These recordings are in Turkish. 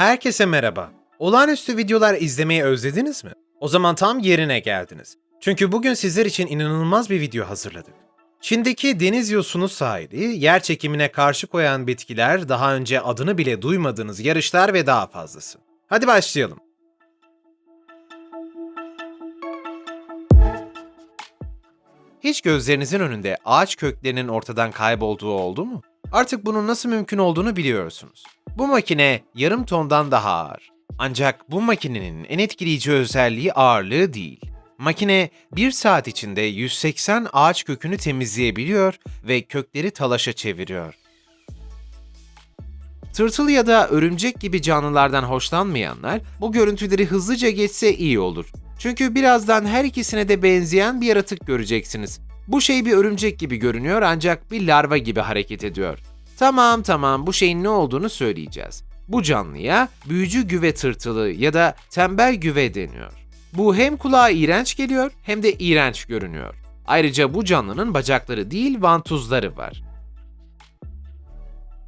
Herkese merhaba. Olağanüstü videolar izlemeyi özlediniz mi? O zaman tam yerine geldiniz. Çünkü bugün sizler için inanılmaz bir video hazırladık. Çin'deki deniz yosunu sahili, yer çekimine karşı koyan bitkiler, daha önce adını bile duymadığınız yarışlar ve daha fazlası. Hadi başlayalım. Hiç gözlerinizin önünde ağaç köklerinin ortadan kaybolduğu oldu mu? Artık bunun nasıl mümkün olduğunu biliyorsunuz. Bu makine yarım tondan daha ağır. Ancak bu makinenin en etkileyici özelliği ağırlığı değil. Makine 1 saat içinde 180 ağaç kökünü temizleyebiliyor ve kökleri talaşa çeviriyor. Tırtıl ya da örümcek gibi canlılardan hoşlanmayanlar bu görüntüleri hızlıca geçse iyi olur. Çünkü birazdan her ikisine de benzeyen bir yaratık göreceksiniz. Bu şey bir örümcek gibi görünüyor ancak bir larva gibi hareket ediyor. Tamam tamam bu şeyin ne olduğunu söyleyeceğiz. Bu canlıya büyücü güve tırtılı ya da tembel güve deniyor. Bu hem kulağa iğrenç geliyor hem de iğrenç görünüyor. Ayrıca bu canlının bacakları değil vantuzları var.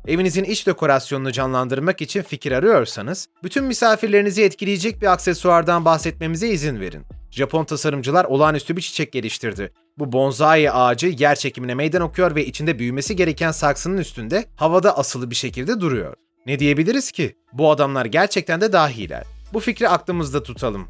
Evinizin iç dekorasyonunu canlandırmak için fikir arıyorsanız, bütün misafirlerinizi etkileyecek bir aksesuardan bahsetmemize izin verin. Japon tasarımcılar olağanüstü bir çiçek geliştirdi. Bu bonsai ağacı yer çekimine meydan okuyor ve içinde büyümesi gereken saksının üstünde havada asılı bir şekilde duruyor. Ne diyebiliriz ki? Bu adamlar gerçekten de dahiler. Bu fikri aklımızda tutalım.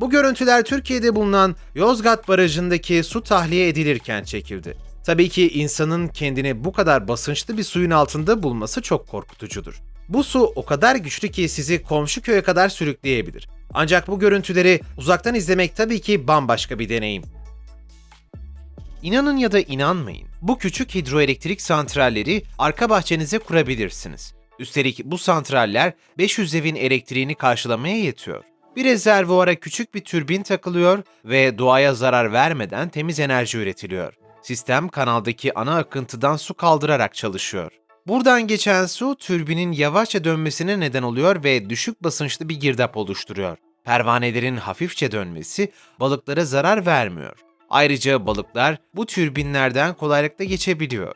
Bu görüntüler Türkiye'de bulunan Yozgat Barajı'ndaki su tahliye edilirken çekildi. Tabii ki insanın kendini bu kadar basınçlı bir suyun altında bulması çok korkutucudur. Bu su o kadar güçlü ki sizi komşu köye kadar sürükleyebilir. Ancak bu görüntüleri uzaktan izlemek tabii ki bambaşka bir deneyim. İnanın ya da inanmayın, bu küçük hidroelektrik santralleri arka bahçenize kurabilirsiniz. Üstelik bu santraller 500 evin elektriğini karşılamaya yetiyor. Bir rezervuara küçük bir türbin takılıyor ve doğaya zarar vermeden temiz enerji üretiliyor. Sistem kanaldaki ana akıntıdan su kaldırarak çalışıyor. Buradan geçen su türbinin yavaşça dönmesine neden oluyor ve düşük basınçlı bir girdap oluşturuyor. Pervanelerin hafifçe dönmesi balıklara zarar vermiyor. Ayrıca balıklar bu türbinlerden kolaylıkla geçebiliyor.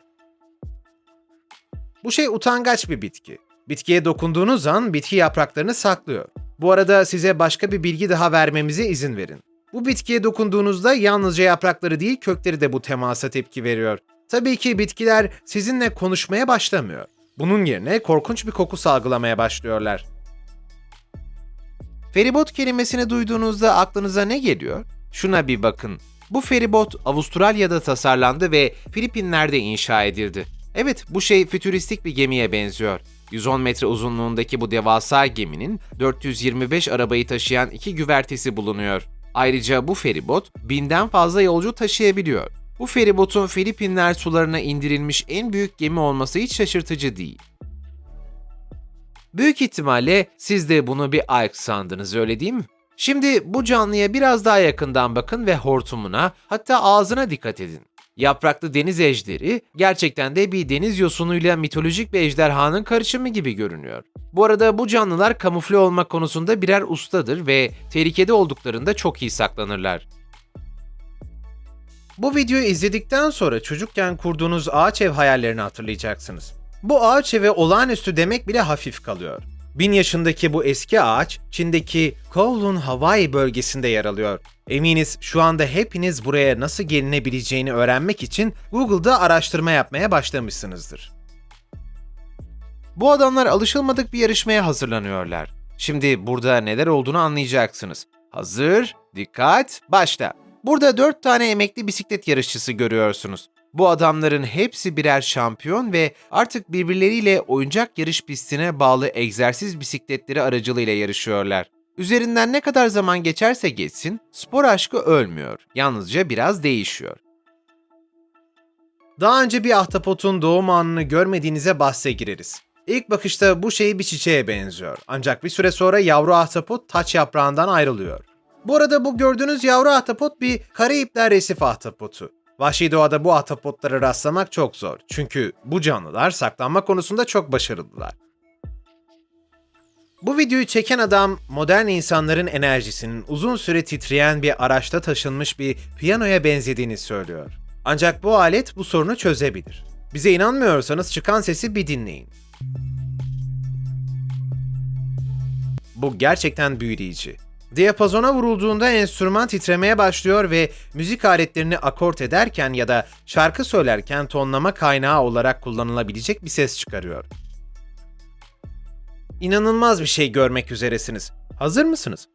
Bu şey utangaç bir bitki. Bitkiye dokunduğunuz an bitki yapraklarını saklıyor. Bu arada size başka bir bilgi daha vermemize izin verin. Bu bitkiye dokunduğunuzda yalnızca yaprakları değil kökleri de bu temasa tepki veriyor. Tabii ki bitkiler sizinle konuşmaya başlamıyor. Bunun yerine korkunç bir koku salgılamaya başlıyorlar. Feribot kelimesini duyduğunuzda aklınıza ne geliyor? Şuna bir bakın. Bu feribot Avustralya'da tasarlandı ve Filipinler'de inşa edildi. Evet, bu şey fütüristik bir gemiye benziyor. 110 metre uzunluğundaki bu devasa geminin 425 arabayı taşıyan iki güvertesi bulunuyor. Ayrıca bu feribot binden fazla yolcu taşıyabiliyor. Bu feribotun Filipinler sularına indirilmiş en büyük gemi olması hiç şaşırtıcı değil. Büyük ihtimalle siz de bunu bir ayak sandınız öyle değil mi? Şimdi bu canlıya biraz daha yakından bakın ve hortumuna hatta ağzına dikkat edin. Yapraklı deniz ejderi gerçekten de bir deniz yosunuyla mitolojik bir ejderhanın karışımı gibi görünüyor. Bu arada bu canlılar kamufle olmak konusunda birer ustadır ve tehlikede olduklarında çok iyi saklanırlar. Bu videoyu izledikten sonra çocukken kurduğunuz ağaç ev hayallerini hatırlayacaksınız. Bu ağaç eve olağanüstü demek bile hafif kalıyor. Bin yaşındaki bu eski ağaç, Çin'deki Kowloon Hawaii bölgesinde yer alıyor. Eminiz şu anda hepiniz buraya nasıl gelinebileceğini öğrenmek için Google'da araştırma yapmaya başlamışsınızdır. Bu adamlar alışılmadık bir yarışmaya hazırlanıyorlar. Şimdi burada neler olduğunu anlayacaksınız. Hazır, dikkat, başla. Burada 4 tane emekli bisiklet yarışçısı görüyorsunuz. Bu adamların hepsi birer şampiyon ve artık birbirleriyle oyuncak yarış pistine bağlı egzersiz bisikletleri aracılığıyla yarışıyorlar. Üzerinden ne kadar zaman geçerse geçsin, spor aşkı ölmüyor. Yalnızca biraz değişiyor. Daha önce bir ahtapotun doğum anını görmediğinize bahse gireriz. İlk bakışta bu şey bir çiçeğe benziyor. Ancak bir süre sonra yavru ahtapot taç yaprağından ayrılıyor. Bu arada bu gördüğünüz yavru ahtapot bir Karayipler resif ahtapotu. Vahşi doğada bu ahtapotlara rastlamak çok zor. Çünkü bu canlılar saklanma konusunda çok başarılılar. Bu videoyu çeken adam modern insanların enerjisinin uzun süre titreyen bir araçta taşınmış bir piyanoya benzediğini söylüyor. Ancak bu alet bu sorunu çözebilir. Bize inanmıyorsanız çıkan sesi bir dinleyin. Bu gerçekten büyüleyici. Diyapazona vurulduğunda enstrüman titremeye başlıyor ve müzik aletlerini akort ederken ya da şarkı söylerken tonlama kaynağı olarak kullanılabilecek bir ses çıkarıyor. İnanılmaz bir şey görmek üzeresiniz. Hazır mısınız?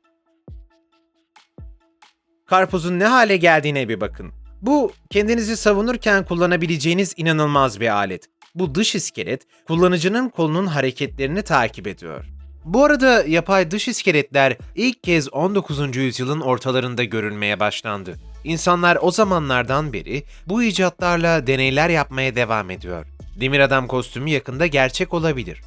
Karpuzun ne hale geldiğine bir bakın. Bu kendinizi savunurken kullanabileceğiniz inanılmaz bir alet. Bu dış iskelet kullanıcının kolunun hareketlerini takip ediyor. Bu arada yapay dış iskeletler ilk kez 19. yüzyılın ortalarında görülmeye başlandı. İnsanlar o zamanlardan beri bu icatlarla deneyler yapmaya devam ediyor. Demir Adam kostümü yakında gerçek olabilir.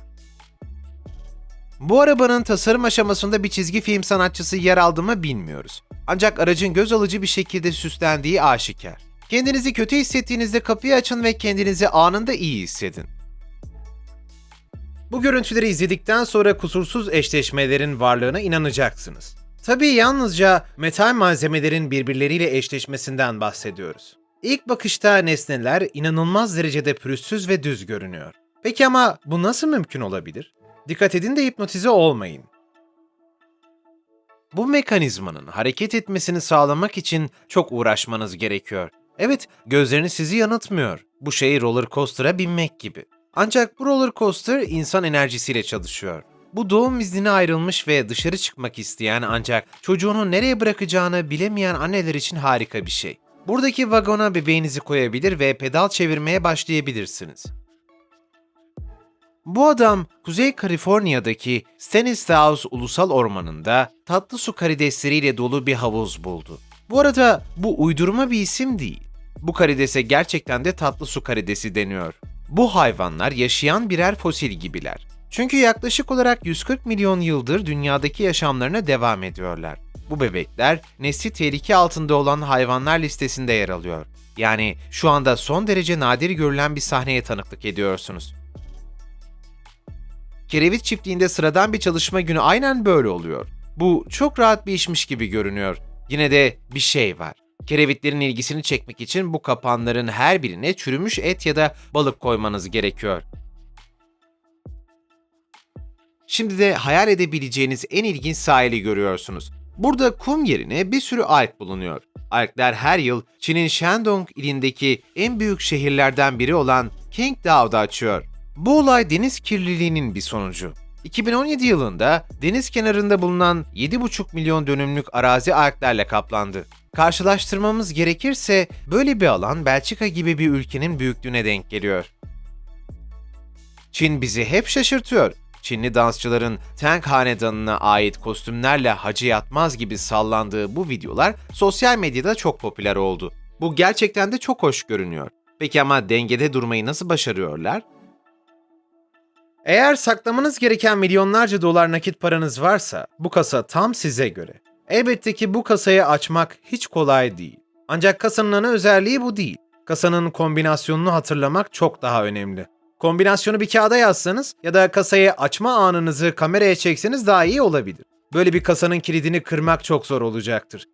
Bu arabanın tasarım aşamasında bir çizgi film sanatçısı yer aldı mı bilmiyoruz. Ancak aracın göz alıcı bir şekilde süslendiği aşikar. Kendinizi kötü hissettiğinizde kapıyı açın ve kendinizi anında iyi hissedin. Bu görüntüleri izledikten sonra kusursuz eşleşmelerin varlığına inanacaksınız. Tabii yalnızca metal malzemelerin birbirleriyle eşleşmesinden bahsediyoruz. İlk bakışta nesneler inanılmaz derecede pürüzsüz ve düz görünüyor. Peki ama bu nasıl mümkün olabilir? Dikkat edin de hipnotize olmayın. Bu mekanizmanın hareket etmesini sağlamak için çok uğraşmanız gerekiyor. Evet, gözleriniz sizi yanıltmıyor. Bu şey roller coaster'a binmek gibi. Ancak bu roller coaster insan enerjisiyle çalışıyor. Bu doğum iznine ayrılmış ve dışarı çıkmak isteyen ancak çocuğunu nereye bırakacağını bilemeyen anneler için harika bir şey. Buradaki vagona bebeğinizi koyabilir ve pedal çevirmeye başlayabilirsiniz. Bu adam Kuzey Kaliforniya'daki Stanislaus Ulusal Ormanı'nda tatlı su karidesleriyle dolu bir havuz buldu. Bu arada bu uydurma bir isim değil. Bu karidese gerçekten de tatlı su karidesi deniyor. Bu hayvanlar yaşayan birer fosil gibiler. Çünkü yaklaşık olarak 140 milyon yıldır dünyadaki yaşamlarına devam ediyorlar. Bu bebekler nesli tehlike altında olan hayvanlar listesinde yer alıyor. Yani şu anda son derece nadir görülen bir sahneye tanıklık ediyorsunuz. Kerevit çiftliğinde sıradan bir çalışma günü aynen böyle oluyor. Bu çok rahat bir işmiş gibi görünüyor. Yine de bir şey var. Kerevitlerin ilgisini çekmek için bu kapanların her birine çürümüş et ya da balık koymanız gerekiyor. Şimdi de hayal edebileceğiniz en ilginç sahili görüyorsunuz. Burada kum yerine bir sürü alg bulunuyor. Algler her yıl Çin'in Shandong ilindeki en büyük şehirlerden biri olan Qingdao'da açıyor. Bu olay deniz kirliliğinin bir sonucu. 2017 yılında deniz kenarında bulunan 7,5 milyon dönümlük arazi alglerle kaplandı. Karşılaştırmamız gerekirse böyle bir alan Belçika gibi bir ülkenin büyüklüğüne denk geliyor. Çin bizi hep şaşırtıyor. Çinli dansçıların Tang hanedanına ait kostümlerle hacı yatmaz gibi sallandığı bu videolar sosyal medyada çok popüler oldu. Bu gerçekten de çok hoş görünüyor. Peki ama dengede durmayı nasıl başarıyorlar? Eğer saklamanız gereken milyonlarca dolar nakit paranız varsa bu kasa tam size göre. Elbette ki bu kasayı açmak hiç kolay değil. Ancak kasanın ana özelliği bu değil. Kasanın kombinasyonunu hatırlamak çok daha önemli. Kombinasyonu bir kağıda yazsanız ya da kasayı açma anınızı kameraya çekseniz daha iyi olabilir. Böyle bir kasanın kilidini kırmak çok zor olacaktır.